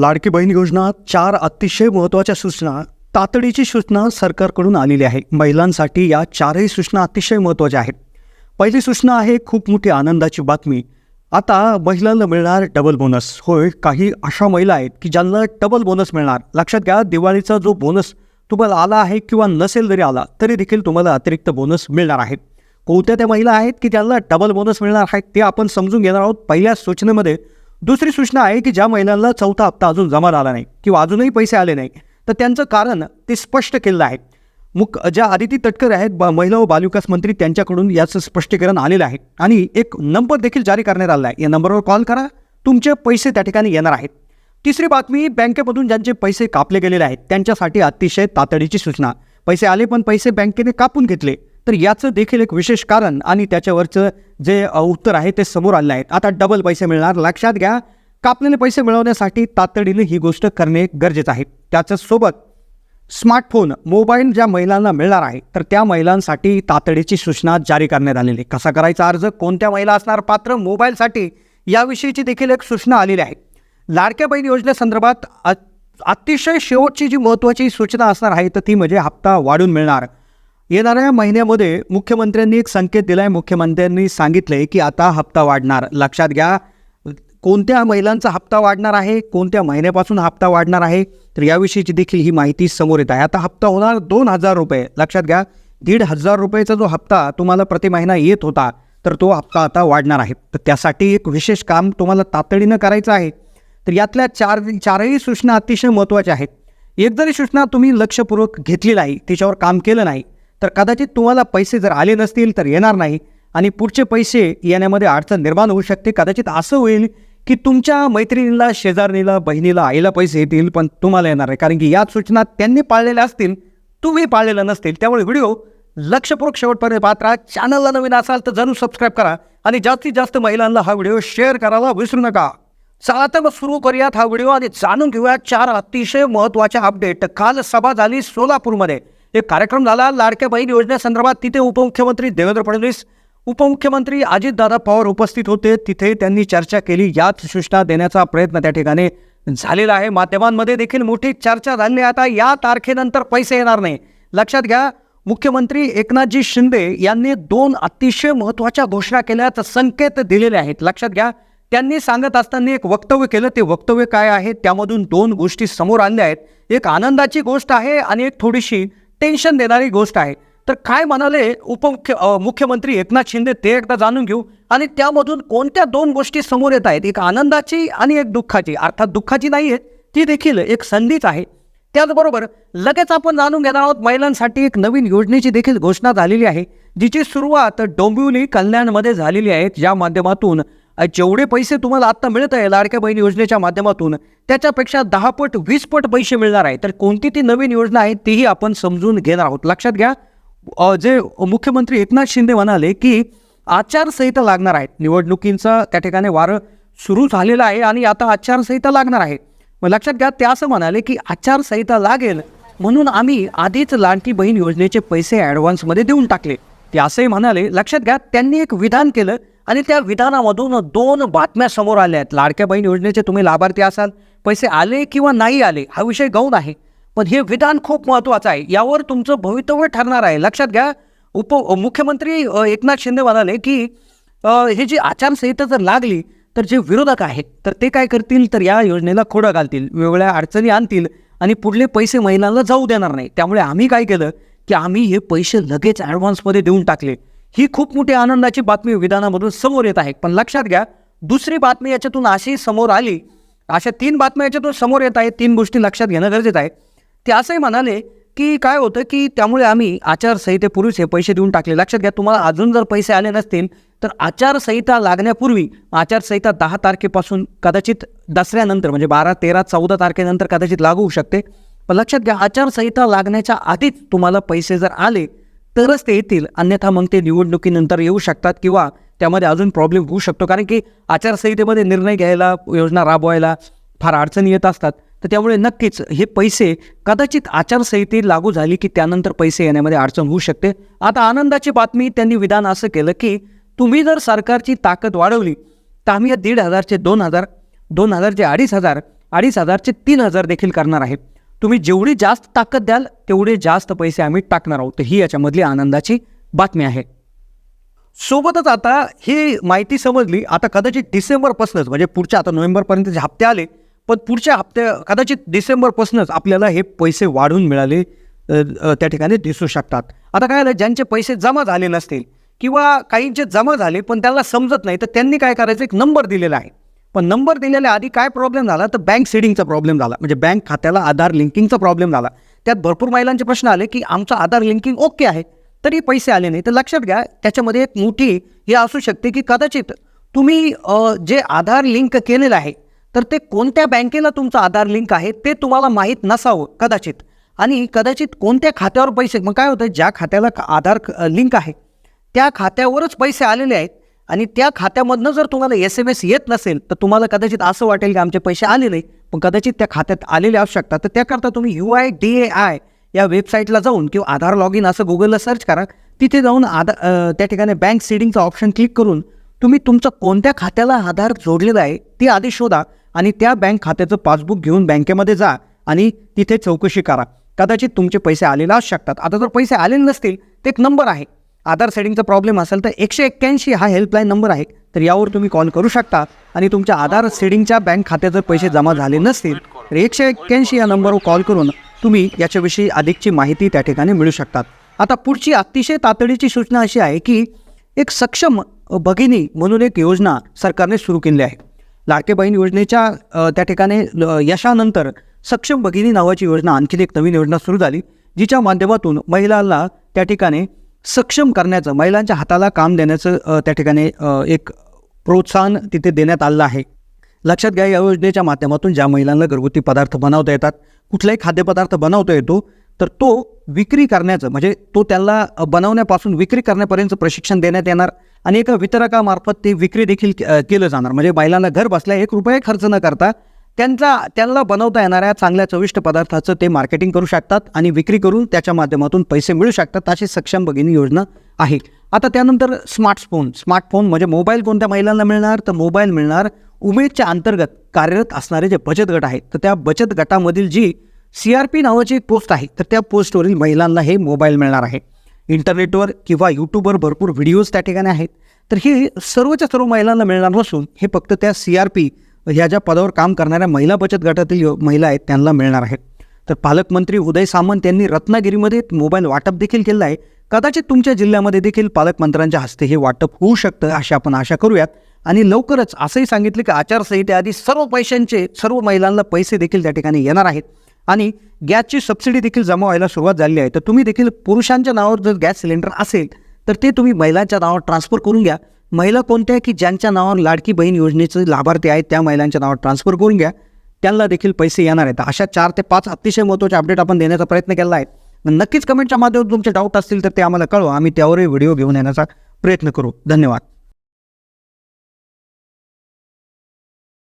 लाडकी बहीण योजना चार अतिशय महत्त्वाच्या सूचना तातडीची सूचना सरकारकडून आलेली आहे. महिलांसाठी या चारही सूचना अतिशय महत्त्वाच्या आहेत. पहिली सूचना आहे खूप मोठी आनंदाची बातमी. आता महिलांना मिळणार डबल बोनस होय काही अशा महिला आहेत की ज्यांना डबल बोनस मिळणार. लक्षात घ्या दिवाळीचा जो बोनस तुम्हाला आला आहे किंवा नसेल जरी आला तरी देखील तुम्हाला अतिरिक्त बोनस मिळणार आहे कोणत्या त्या महिला आहेत की ज्यांना डबल बोनस मिळणार आहेत ते आपण समजून घेणार आहोत. पहिल्या सूचनेमध्ये दुसरी सूचना आहे की ज्या महिलांना चौथा हप्ता अजून जमा झाला नाही किंवा अजूनही पैसे आले नाही तर त्यांचं कारण ते स्पष्ट केलेलं आहे. मुख ज्या आदिती तटकर आहेत ब महिला व बालविकास मंत्री त्यांच्याकडून याचं स्पष्टीकरण आलेलं आहे. आणि एक नंबर देखील जारी करण्यात आला आहे. या नंबरवर कॉल करा. तुमचे पैसे त्या ठिकाणी येणार आहेत. तिसरी बातमी बँकेमधून ज्यांचे पैसे कापले गेलेले आहेत त्यांच्यासाठी अतिशय तातडीची सूचना. पैसे आले पण पैसे बँकेने कापून घेतले. तर याचं देखील एक विशेष कारण आणि त्याच्यावरचं जे उत्तर आहे ते समोर आलेलं आहे. आता डबल पैसे मिळणार. लक्षात घ्या कापलेले पैसे मिळवण्यासाठी तातडीने ही गोष्ट करणे गरजेचं आहे. त्याच्यासोबत स्मार्टफोन मोबाईल ज्या महिलांना मिळणार आहे तर त्या महिलांसाठी तातडीची सूचना जारी करण्यात आलेली आहे. कसा करायचा अर्ज? कोणत्या महिला असणार? पात्र मोबाईलसाठी याविषयीची देखील एक सूचना आलेली आहे. लाडक्या बहीण योजनेसंदर्भात अतिशय शेवटची जी महत्त्वाची सूचना असणार आहे तर ती म्हणजे हप्ता वाढून मिळणार. येणाऱ्या महिन्यामध्ये मुख्यमंत्र्यांनी एक संकेत दिला आहे मुख्यमंत्र्यांनी सांगितले की आता हप्ता वाढणार. लक्षात घ्या कोणत्या महिलांचा हप्ता वाढणार आहे कोणत्या महिन्यापासून हप्ता वाढणार आहे तर याविषयीची देखील ही माहिती समोर येत आहे. आता हप्ता होणार दोन हजार रुपये. लक्षात घ्या दीड हजार रुपयेचा जो हप्ता तुम्हाला प्रति महिना येत होता तर तो हप्ता आता वाढणार आहे. तर त्यासाठी एक विशेष काम तुम्हाला तातडीनं करायचं आहे. तर यातल्या चार चारही सूचना अतिशय महत्त्वाच्या आहेत. एक जरी सूचना तुम्ही लक्षपूर्वक घेतली नाही तिच्यावर काम केलं नाही तर कदाचित तुम्हाला पैसे जर आले नसतील तर येणार नाही आणि पुढचे पैसे येण्यामध्ये अडचण निर्माण होऊ शकते. कदाचित असं होईल की तुमच्या मैत्रिणीला शेजारणीला बहिणीला आईला पैसे येतील पण तुम्हाला येणार आहे कारण की या सूचना त्यांनी पाळलेल्या असतील तुम्ही पाळलेल्या नसतील. त्यामुळे व्हिडिओ लक्षपूर्वक शेवटपर्यंत पाहत. राहा चॅनलला नवीन असाल तर जरूर सबस्क्राईब करा आणि जास्तीत जास्त महिलांना हा व्हिडिओ शेअर करायला विसरू नका. चला तर मग सुरू करूयात हा व्हिडिओ आणि जाणून घेऊया चार अतिशय महत्त्वाच्या अपडेट. काल सभा झाली सोलापूरमध्ये. एक कार्यक्रम झाला लाडक्या बहीण योजनेसंदर्भात तिथे उपमुख्यमंत्री देवेंद्र फडणवीस उपमुख्यमंत्री अजितदादा पवार उपस्थित होते. तिथे त्यांनी चर्चा केली. याच सूचना देण्याचा प्रयत्न त्या ठिकाणी झालेला आहे. माध्यमांमध्ये देखील मोठी चर्चा झाली. आता या तारखेनंतर पैसे येणार नाही. लक्षात घ्या मुख्यमंत्री एकनाथजी शिंदे यांनी दोन अतिशय महत्त्वाच्या घोषणा केल्यात संकेत दिलेले आहेत. लक्षात घ्या त्यांनी सांगत असताना एक वक्तव्य केलं. ते वक्तव्य काय आहे? त्यामधून दोन गोष्टी समोर आणल्या आहेत. एक आनंदाची गोष्ट आहे आणि एक थोडीशी टेन्शन देणारी गोष्ट आहे. तर काय म्हणाले उपमुख्य मुख्यमंत्री एकनाथ शिंदे ते एकदा जाणून घेऊ. आणि त्यामधून कोणत्या दोन गोष्टी समोर येत आहेत? एक आनंदाची आणि एक दुःखाची. अर्थात दुःखाची नाही आहे ती देखील एक संधीच आहे. त्याचबरोबर लगेच आपण जाणून घेणार आहोत महिलांसाठी एक नवीन योजनेची देखील घोषणा झालेली आहे जिची सुरुवात डोंबिवली कल्याणमध्ये झालेली आहे. ज्या माध्यमातून जेवढे पैसे तुम्हाला आत्ता मिळत आहे लाडक्या बहीण योजनेच्या माध्यमातून त्याच्यापेक्षा दहा पट वीस पट पैसे मिळणार आहे. तर कोणती ती नवीन योजना आहे तीही आपण समजून घेणार आहोत. लक्षात घ्या जे मुख्यमंत्री एकनाथ शिंदे म्हणाले की आचारसंहिता लागणार आहेत निवडणुकींचा त्या ठिकाणी वारं सुरू झालेलं आहे आणि आता आचारसंहिता लागणार आहे. मग लक्षात घ्या ते असं म्हणाले की आचारसंहिता लागेल म्हणून आम्ही आधीच लाडकी बहीण योजनेचे पैसे ॲडव्हान्समध्ये देऊन टाकले. ते असंही म्हणाले. लक्षात घ्या त्यांनी एक विधान केलं आणि त्या विधानामधून दोन बातम्या समोर आल्या आहेत. लाडक्या बहीण योजनेचे तुम्ही लाभार्थी असाल पैसे आले किंवा नाही आले हा विषय गौण आहे. पण हे विधान खूप महत्त्वाचं आहे. यावर तुमचं भवितव्य ठरणार आहे. लक्षात घ्या उप मुख्यमंत्री एकनाथ शिंदे म्हणाले की हे जी आचारसंहिता जर लागली तर जे विरोधक आहेत तर ते काय करतील? तर या योजनेला खोडं घालतील वेगवेगळ्या अडचणी आणतील आणि पुढले पैसे महिलांना जाऊ देणार नाही. त्यामुळे आम्ही काय केलं की आम्ही हे पैसे लगेच ॲडव्हान्समध्ये देऊन टाकले. ही खूप मोठी आनंदाची बातमी विधानामधून समोर येत आहे. पण लक्षात घ्या दुसरी बातमी याच्यातून अशी समोर आली अशा तीन बातम्या याच्यातून समोर येत आहेत तीन गोष्टी लक्षात घेणं गरजेचं आहे. ते असंही म्हणाले की काय होतं की त्यामुळे आम्ही आचारसंहितेपूर्वीच हे पैसे देऊन टाकले. लक्षात घ्या तुम्हाला अजून जर पैसे आले नसतील तर आचारसंहिता लागण्यापूर्वी आचारसंहिता दहा तारखेपासून कदाचित दसऱ्यानंतर म्हणजे बारा तेरा चौदा तारखेनंतर कदाचित लागू होऊ शकते. पण लक्षात घ्या आचारसंहिता लागण्याच्या आधीच तुम्हाला पैसे जर आले तरच ते येतील. अन्यथा मग ते निवडणुकीनंतर येऊ शकतात किंवा त्यामध्ये अजून प्रॉब्लेम होऊ शकतो. कारण की आचारसंहितेमध्ये निर्णय घ्यायला योजना राबवायला फार अडचणी येत असतात. तर त्यामुळे नक्कीच हे पैसे कदाचित आचारसंहिते लागू झाली की त्यानंतर पैसे येण्यामध्ये अडचण होऊ शकते. आता आनंदाची बातमी त्यांनी विधान असं केलं की तुम्ही जर सरकारची ताकद वाढवली तर आम्ही या दीड हजारचे दोन हजार दोन हजारचे अडीच हजार अडीच हजारचे तीन हजार देखील करणार आहे. तुम्ही जेवढी जास्त ताकद द्याल तेवढे जास्त पैसे आम्ही टाकणार आहोत. ही याच्यामधली आनंदाची बातमी आहे. सोबतच आता ही माहिती समजली आता कदाचित डिसेंबरपासूनच म्हणजे पुढच्या आता नोव्हेंबरपर्यंतचे हप्ते आले पण पुढच्या हप्त्या कदाचित डिसेंबरपासूनच आपल्याला हे पैसे वाढून मिळाले त्या ठिकाणी दिसू शकतात. आता काय झालं ज्यांचे पैसे जमा झाले नसतील किंवा काहींचे जमा झाले पण त्यांना समजत नाही तर त्यांनी काय करायचं एक नंबर दिलेला आहे. पण नंबर दिलेल्या आधी काय प्रॉब्लेम झाला? तर बँक सीडिंगचा प्रॉब्लेम झाला. म्हणजे बँक खात्याला आधार लिंकिंगचा प्रॉब्लेम झाला. त्यात भरपूर महिलांचे प्रश्न आले की आमचं आधार लिंकिंग ओके आहे. तरी पैसे आले नाही. तर लक्षात घ्या त्याच्यामध्ये एक मोठी हे असू शकते की कदाचित तुम्ही जे आधार लिंक केलेलं आहे तर ते कोणत्या बँकेला तुमचं आधार लिंक आहे ते तुम्हाला माहीत नसावं कदाचित. आणि कदाचित कोणत्या खात्यावर पैसे मग काय होतं ज्या खात्याला आधार लिंक आहे त्या खात्यावरच पैसे आलेले आहेत. आणि त्या खात्यामधनं जर तुम्हाला एस एम एस येत नसेल तर तुम्हाला कदाचित असं वाटेल की आमचे पैसे आले नाही पण कदाचित त्या खात्यात आलेले असू शकतात तर त्याकरता तुम्ही U I D A I या वेबसाईटला जाऊन किंवा आधार लॉग इन असं गुगलला सर्च करा. तिथे जाऊन आधार त्या ठिकाणी बँक सीडिंगचा ऑप्शन क्लिक करून तुम्ही तुमचं कोणत्या खात्याला आधार जोडलेलं आहे ते आधी शोधा आणि त्या बँक खात्याचं पासबुक घेऊन बँकेमध्ये जा आणि तिथे चौकशी करा. कदाचित तुमचे पैसे आलेले असू शकतात आता जर पैसे आलेले नसतील तर एक नंबर आहे. आधार सेटिंगचा प्रॉब्लेम असेल तर एकशे एक्क्याऐंशी हा हेल्पलाईन नंबर आहे. तर यावर तुम्ही कॉल करू शकता. आणि तुमच्या आधार सेडिंगच्या बँक खात्यात जर पैसे जमा झाले नसतील तर एकशे एक्क्याऐंशी या नंबरवर कॉल करून तुम्ही याच्याविषयी अधिकची माहिती त्या ठिकाणी मिळू शकतात. आता पुढची अतिशय तातडीची सूचना अशी आहे की एक सक्षम भगिनी म्हणून एक योजना सरकारने सुरू केली आहे. लाडके बहीण योजनेच्या त्या ठिकाणी यशानंतर सक्षम भगिनी नावाची योजना आणखी एक नवीन योजना सुरू झाली जिच्या माध्यमातून महिलांना त्या ठिकाणी सक्षम करण्याचं महिलांच्या हाताला काम देण्याचं त्या ठिकाणी एक प्रोत्साहन तिथे देण्यात आलं आहे. लक्षात घ्या या योजनेच्या माध्यमातून ज्या महिलांना घरगुती पदार्थ बनवता येतात कुठलाही खाद्यपदार्थ बनवता येतो तर तो विक्री करण्याचं म्हणजे तो त्याला बनवण्यापासून विक्री करण्यापर्यंत प्रशिक्षण देण्यात येणार आणि एका वितरकामार्फत ते विक्री देखील केलं जाणार. म्हणजे महिलांना घर बसल्या एक रुपये खर्च न करता त्यांचा त्यांना बनवता येणाऱ्या चांगल्या चविष्ट पदार्थाचं ते मार्केटिंग करू शकतात आणि विक्री करून त्याच्या माध्यमातून पैसे मिळू शकतात अशी सक्षम भगिनी योजना आहे. आता त्यानंतर स्मार्टफोन स्मार्टफोन म्हणजे मोबाईल कोणत्या महिलांना मिळणार? तर मोबाईल मिळणार उमेदच्या अंतर्गत कार्यरत असणारे जे बचत गट आहेत. तर त्या बचत गटामधील जी सी आर पी नावाची एक पोस्ट आहे तर त्या पोस्टवरील महिलांना हे मोबाईल मिळणार आहे. इंटरनेटवर किंवा यूट्यूबवर भरपूर व्हिडिओज त्या ठिकाणी आहेत. तर हे सर्वच्या सर्व महिलांना मिळणार नसून हे फक्त त्या सी आर पी ह्या ज्या पदावर काम करणाऱ्या महिला बचत गटातील महिला आहेत त्यांना मिळणार आहेत तर पालकमंत्री उदय सामंत यांनी रत्नागिरीमध्ये मोबाईल वाटप देखील केलं आहे. कदाचित तुमच्या जिल्ह्यामध्ये देखील पालकमंत्र्यांच्या हस्ते हे वाटप होऊ शकतं अशी आपण आशा करूयात. आणि लवकरच असंही सांगितलं की आचारसंहितेआधी सर्व पैशांचे सर्व महिलांना पैसे देखील त्या ठिकाणी येणार आहेत. आणि गॅसची सबसिडी देखील जमा व्हायला सुरुवात झाली आहे. तर तुम्ही देखील पुरुषांच्या नावावर जर गॅस सिलेंडर असेल तर ते तुम्ही महिलांच्या नावावर ट्रान्सफर करून घ्या. महिला कोणत्या की ज्यांच्या नावावर लाडकी बहीण योजनेचे लाभार्थी आहेत त्या महिलांच्या नावावर ट्रान्सफर करून घ्या. त्यांना देखील पैसे येणार आहेत. अशा चार ते पाच अतिशय महत्त्वाचे अपडेट आपण देण्याचा प्रयत्न केला आहे. नक्कीच कमेंटच्या माध्यमातून तुमचे डाऊट असतील तर ते आम्हाला कळवा. आम्ही त्यावरही व्हिडिओ घेऊन येण्याचा प्रयत्न करू. धन्यवाद.